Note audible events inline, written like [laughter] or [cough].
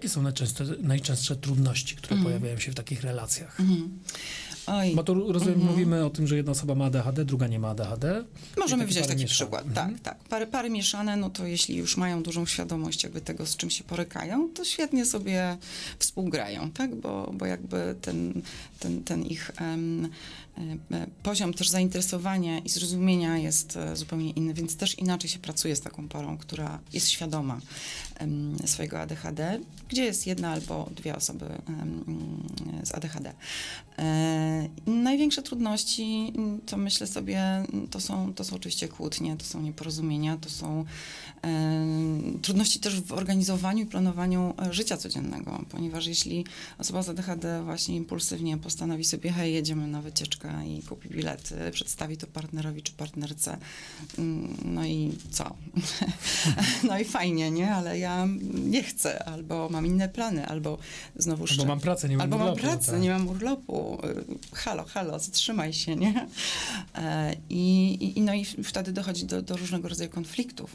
jakie są najczęstsze, najczęstsze trudności, które Mhm. pojawiają się w takich relacjach? Oj, Bo tu rozumiem, mówimy o tym, że jedna osoba ma ADHD, druga nie ma ADHD. Możemy wziąć taki mieszane. przykład. Mhm. Tak, tak. Pary, pary mieszane, no to jeśli już mają dużą świadomość jakby tego, z czym się porykają, to świetnie sobie współgrają, tak? Bo, bo jakby ten, ten, ten ich e, poziom też zainteresowania i zrozumienia jest e, zupełnie inny, więc też inaczej się pracuje z taką parą, która jest świadoma em, swojego ADHD, gdzie jest jedna albo dwie osoby em, z ADHD. E, największe trudności to myślę sobie, to są, to są oczywiście kłótnie, to są nieporozumienia, to są trudności też w organizowaniu i planowaniu e, życia codziennego, ponieważ jeśli osoba z ADHD właśnie impulsywnie postanowi sobie, hej, jedziemy na wycieczkę i kupi bilety, przedstawi to partnerowi czy partnerce, mm, no i co? [laughs] no i fajnie, nie? Ale ja nie chcę, albo mam inne plany, albo znowu Albo mam pracę, nie mam Albo mam urlopu, pracę, tak. nie mam urlopu. Halo, halo, zatrzymaj się, nie? E, i, i no i wtedy dochodzi do, do różnego rodzaju konfliktów.